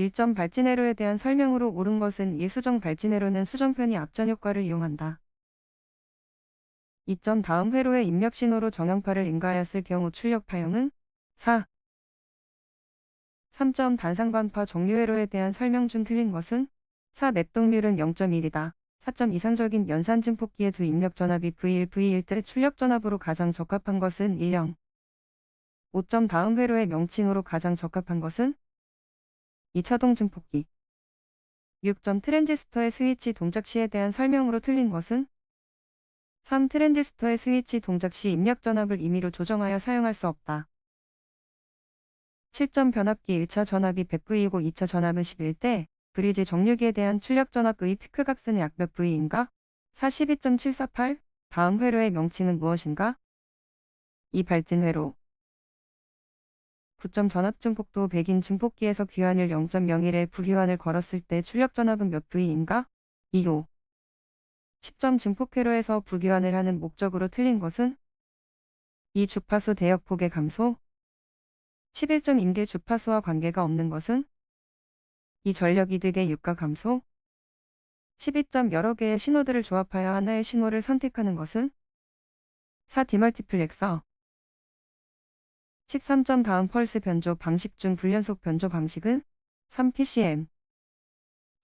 1점 발진회로에 대한 설명으로 옳은 것은 1수정 발진회로는 수정편이 앞전 효과를 이용한다. 2점 다음 회로의 입력 신호로 정형파를 인가하였을 경우 출력 파형은 4. 3점 단상관파 정류 회로에 대한 설명 중 틀린 것은 4. 맥동률은 0.1이다. 4점 이상적인 연산 증폭기의 두 입력 전압이 V1, V1 때 출력 전압으로 가장 적합한 것은 1형. 5점 다음 회로의 명칭으로 가장 적합한 것은 2차동 증폭기. 6점 트랜지스터의 스위치 동작 시에 대한 설명으로 틀린 것은 3. 트랜지스터의 스위치 동작 시 입력 전압을 임의로 조정하여 사용할 수 없다. 7점 변압기 1차 전압이 100V이고 2차 전압은 11대 브리지 정류기에 대한 출력 전압의 피크 값은 약 몇 V인가? 42.748 다음 회로의 명칭은 무엇인가? 이 발진 회로 9점 전압 증폭도 100인 증폭기에서 귀환율 0.01에 부귀환을 걸었을 때 출력 전압은 몇 V인가? 2호 10점 증폭 회로에서 부귀환을 하는 목적으로 틀린 것은? 이 주파수 대역폭의 감소. 11점 임계 주파수와 관계가 없는 것은? 이 전력 이득의 유가 감소. 12점 여러 개의 신호들을 조합하여 하나의 신호를 선택하는 것은? 4 디멀티플렉서 13점 다음 펄스 변조 방식 중 불연속 변조 방식은 3 PCM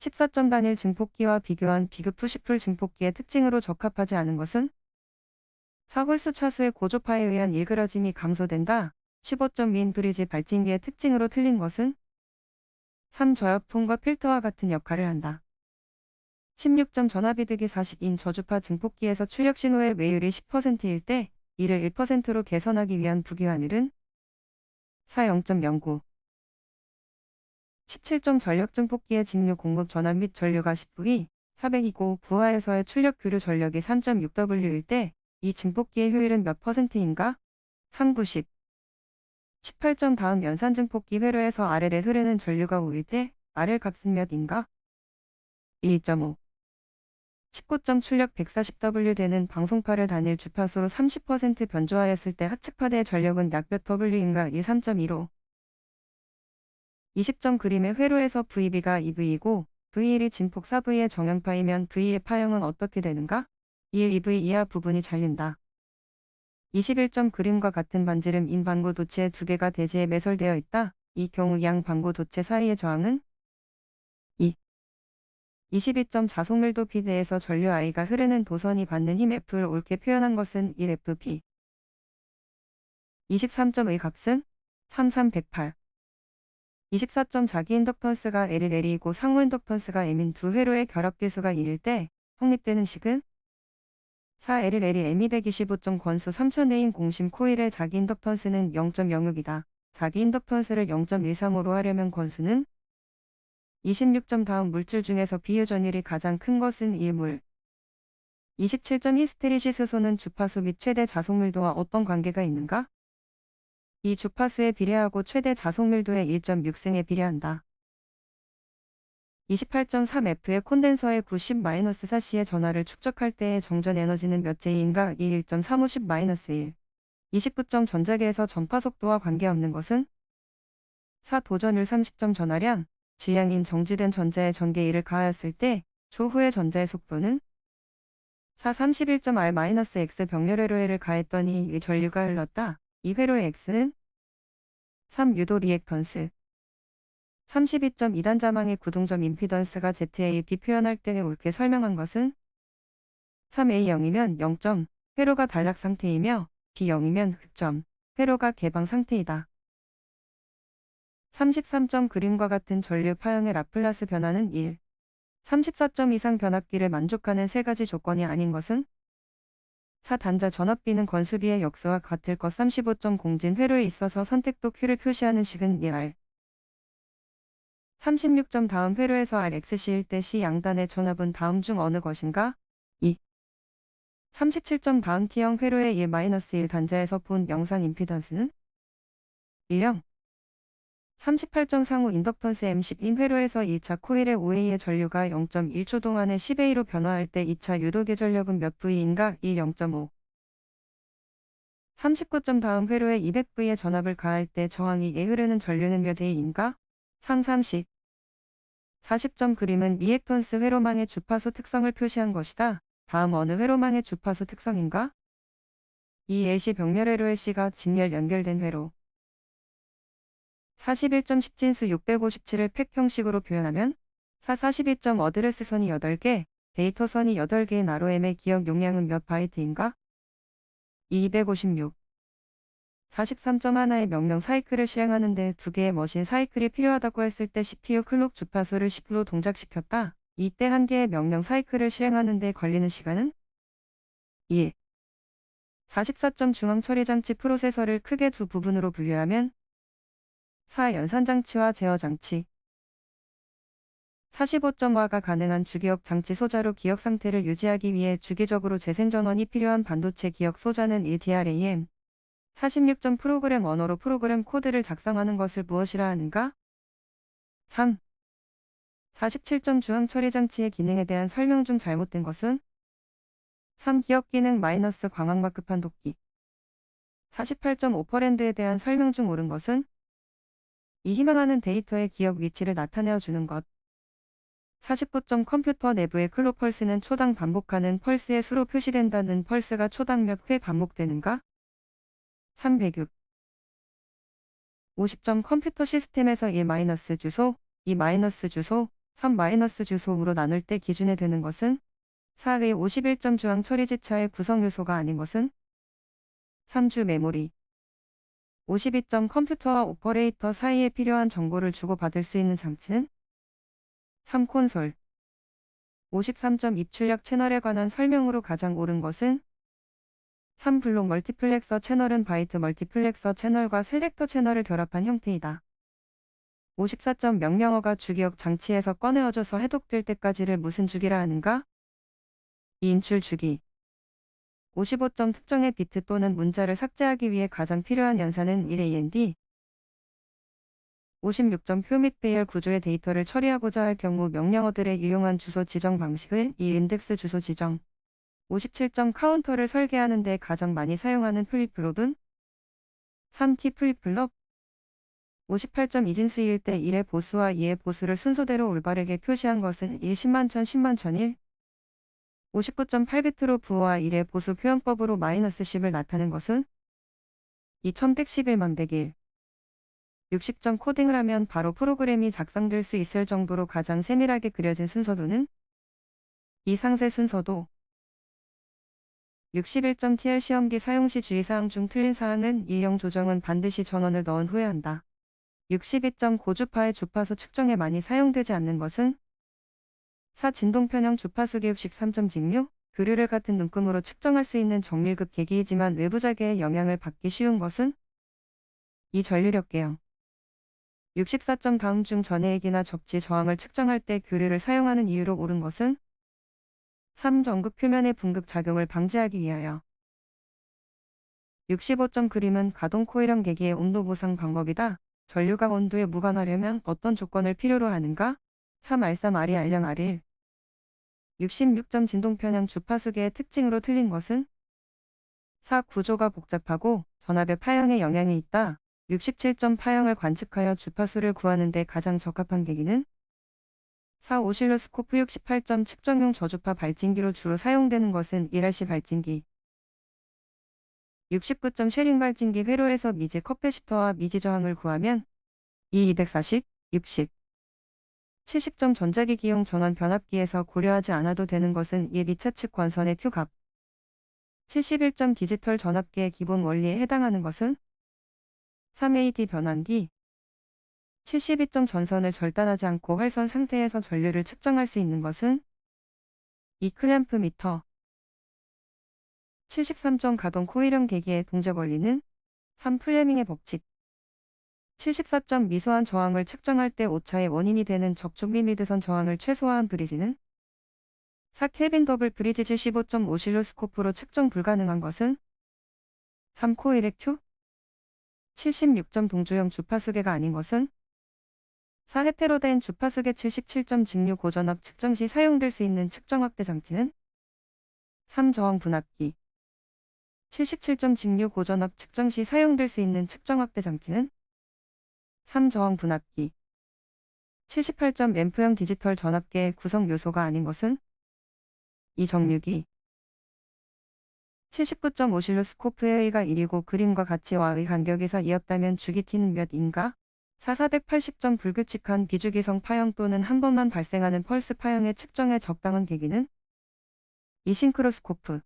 14점 단일 증폭기와 비교한 비급 푸시풀 증폭기의 특징으로 적합하지 않은 것은 4홀스 차수의 고조파에 의한 일그러짐이 감소된다. 15점 민 브리지 발진기의 특징으로 틀린 것은 3 저역통과 필터와 같은 역할을 한다. 16점 전압이득이 40인 저주파 증폭기에서 출력 신호의 외율이 10%일 때 이를 1%로 개선하기 위한 부기환율은 4 0.09 17점 전력 증폭기의 직류 공급 전압 및 전류가 10V 400이고 부하에서의 출력 교류 전력이 3.6W일 때 이 증폭기의 효율은 몇 퍼센트인가? 390 18점 다음 연산 증폭기 회로에서 아래에 흐르는 전류가 5일 때 RL 값은 몇인가? 1.5 19점 출력 140W 되는 방송파를 단일 주파수로 30% 변조하였을 때 하측파대의 전력은 약몇 W인가 1 3.15 20점 그림의 회로에서 VB가 2V이고 V1이 진폭 4V의 정형파이면 V의 파형은 어떻게 되는가? 1, 2V 이하 부분이 잘린다. 21점 그림과 같은 반지름 인 반고 도체 두 개가 대지에 매설되어 있다. 이 경우 양 반고 도체 사이의 저항은 2. 22점 자속밀도 P대에서 전류 I가 흐르는 도선이 받는 힘 F를 옳게 표현한 것은 1FP. 23점의 값은 33108. 24점 자기 인덕턴스가 L을 L이고 상호 인덕턴스가 M인 두 회로의 결합 계수가 1일 때 성립되는 식은 4L을 L이 M이 125점 권수 3000회인 공심 코일의 자기 인덕턴스는 0.06이다. 자기 인덕턴스를 0.135로 하려면 권수는 26점 다음 물질 중에서 비유 전율이 가장 큰 것은 1물. 27점 히스테리시스소는 주파수 및 최대 자속밀도와 어떤 관계가 있는가? 이 주파수에 비례하고 최대 자속밀도의 1.6승에 비례한다. 28.3F의 콘덴서의 90-4C의 전하를 축적할 때의 정전 에너지는 몇 J인가 1.350-1 29점 전자계에서 전파 속도와 관계없는 것은 4 도전율 30점 전하량 질량인 정지된 전자의 전개 1을 가하였을 때 조후의 전자의 속도는 4 31.R-X 병렬회로에를 가했더니 이 전류가 흘렀다. 이 회로의 X는 3 유도 리액턴스 32.2 단 자망의 구동점 임피던스가 ZAB 표현할 때 옳게 설명한 것은 3A0이면 0점, 회로가 단락 상태이며 B0이면 흑점, 회로가 개방 상태이다. 33점 그림과 같은 전류 파형의 라플라스 변화는 1. 34점 이상 변압기를 만족하는 세 가지 조건이 아닌 것은 4. 단자 전압비는 건수비의 역수와 같을 것 35점 공진 회로에 있어서 선택도 Q를 표시하는 식은 예알 36점 다음 회로에서 RXC일 때 C 양단의 전압은 다음 중 어느 것인가? 2. 37점 다음 T형 회로의 1-1 단자에서 본 영상 임피던스는 1형 38점 상호 인덕턴스 M10인 회로에서 1차 코일의 5A의 전류가 0.1초 동안에 10A로 변화할 때 2차 유도계 전력은 몇 V인가? 1 0.5 39점 다음 회로에 200V의 전압을 가할 때 저항이 에 흐르는 전류는 몇 A인가? 3 30 40점 그림은 리액턴스 회로망의 주파수 특성을 표시한 것이다. 다음 어느 회로망의 주파수 특성인가? 이 LC 병렬 회로 LC가 직렬 연결된 회로. 41.10진수 657을 팩 형식으로 표현하면 4 42점 어드레스 선이 8개, 데이터 선이 8개인 ROM의 기억 용량은 몇 바이트인가? 256. 43.1의 명령 사이클을 실행하는데 두 개의 머신 사이클이 필요하다고 했을 때 CPU 클록 주파수를 10로 동작시켰다. 이때 한 개의 명령 사이클을 실행하는데 걸리는 시간은 1. 44점 중앙 처리 장치 프로세서를 크게 두 부분으로 분류하면 4. 연산 장치와 제어 장치 45점화가 가능한 주기억 장치 소자로 기억 상태를 유지하기 위해 주기적으로 재생 전원이 필요한 반도체 기억 소자는 1DRAM 46점 프로그램 언어로 프로그램 코드를 작성하는 것을 무엇이라 하는가? 3. 47점 중앙 처리 장치의 기능에 대한 설명 중 잘못된 것은 3. 기억 기능 마이너스 광학막 급한 돕기 48점 오퍼랜드에 대한 설명 중 옳은 것은 이 희망하는 데이터의 기억 위치를 나타내어 주는 것. 49점 컴퓨터 내부의 클로 펄스는 초당 반복하는 펄스의 수로 표시된다는 펄스가 초당 몇 회 반복되는가? 306 50점 컴퓨터 시스템에서 1- 주소, 2- 주소, 3- 주소으로 나눌 때 기준에 되는 것은? 4의 51점 중앙 처리 지차의 구성 요소가 아닌 것은? 3주 메모리 52점 컴퓨터와 오퍼레이터 사이에 필요한 정보를 주고받을 수 있는 장치는 3 콘솔 53점 입출력 채널에 관한 설명으로 가장 옳은 것은 3 블록 멀티플렉서 채널은 바이트 멀티플렉서 채널과 셀렉터 채널을 결합한 형태이다. 54점 명령어가 주기억 장치에서 꺼내어져서 해독될 때까지를 무슨 주기라 하는가? 인출 주기 55점 특정의 비트 또는 문자를 삭제하기 위해 가장 필요한 연산은 1AND 56점 표 및 배열 구조의 데이터를 처리하고자 할 경우 명령어들의 유용한 주소 지정 방식은 1 인덱스 주소 지정. 57점 카운터를 설계하는 데 가장 많이 사용하는 플립플롭은 3T 플립플롭 58점 이진수일 때 1의 보수와 2의 보수를 순서대로 올바르게 표시한 것은 1 10만 천 10만 천일 59.8비트로 부호와 1의 보수 표현법으로 마이너스 10을 나타낸 것은 2111만 100일 60점 코딩을 하면 바로 프로그램이 작성될 수 있을 정도로 가장 세밀하게 그려진 순서도는 이 상세 순서도 61점 TL 시험기 사용 시 주의사항 중 틀린 사항은 일령 조정은 반드시 전원을 넣은 후에 한다. 62점 고주파의 주파수 측정에 많이 사용되지 않는 것은 4. 진동편형 주파수 교육식 3점 직류 교류를 같은 눈금으로 측정할 수 있는 정밀급 계기이지만 외부자계의 영향을 받기 쉬운 것은 2. 전류력 계형 64점 다음 중 전해액이나 접지 저항을 측정할 때 교류를 사용하는 이유로 옳은 것은 3. 전극 표면의 분극 작용을 방지하기 위하여 65점 그림은 가동 코일형 계기의 온도 보상 방법이다. 전류가 온도에 무관하려면 어떤 조건을 필요로 하는가? 3. R3 R이 R령 R1 66점 진동편형 주파수계의 특징으로 틀린 것은 4. 구조가 복잡하고 전압의 파형에 영향이 있다. 67점 파형을 관측하여 주파수를 구하는 데 가장 적합한 계기는 4. 오실로스코프 68점 측정용 저주파 발진기로 주로 사용되는 것은 1RC 발진기 69점 쉐링 발진기 회로에서 미지 컵패시터와 미지 저항을 구하면 2 240, 60 70점 전자기기용 전원 변압기에서 고려하지 않아도 되는 것은 1 2차 측 권선의 Q값. 71점 디지털 전압기의 기본 원리에 해당하는 것은? 3AD 변환기. 72점 전선을 절단하지 않고 활선 상태에서 전류를 측정할 수 있는 것은? 2클램프 미터. 73점 가동 코일형 계기의 동작 원리는 3 플레밍의 법칙 74점 미소한 저항을 측정할 때 오차의 원인이 되는 접촉 및 미드선 저항을 최소화한 브리지는 4 켈빈 더블 브리지 75점 오실로스코프로 측정 불가능한 것은 3 코일의 Q 76점 동조형 주파수계가 아닌 것은 4. 헤테로된 주파수계 77점 직류 고전압 측정 시 사용될 수 있는 측정 확대 장치는 3. 저항 분압기 77점 직류 고전압 측정 시 사용될 수 있는 측정 확대 장치는 3. 저항 분압기 78점 램프형 디지털 전압계의 구성 요소가 아닌 것은 이 정육이 79점 오실로스코프의 의가 1이고 그림과 같이 와의 간격에서 이었다면 주기 t는 몇인가? 4480점 불규칙한 비주기성 파형 또는 한 번만 발생하는 펄스 파형의 측정에 적당한 계기는 이 싱크로스코프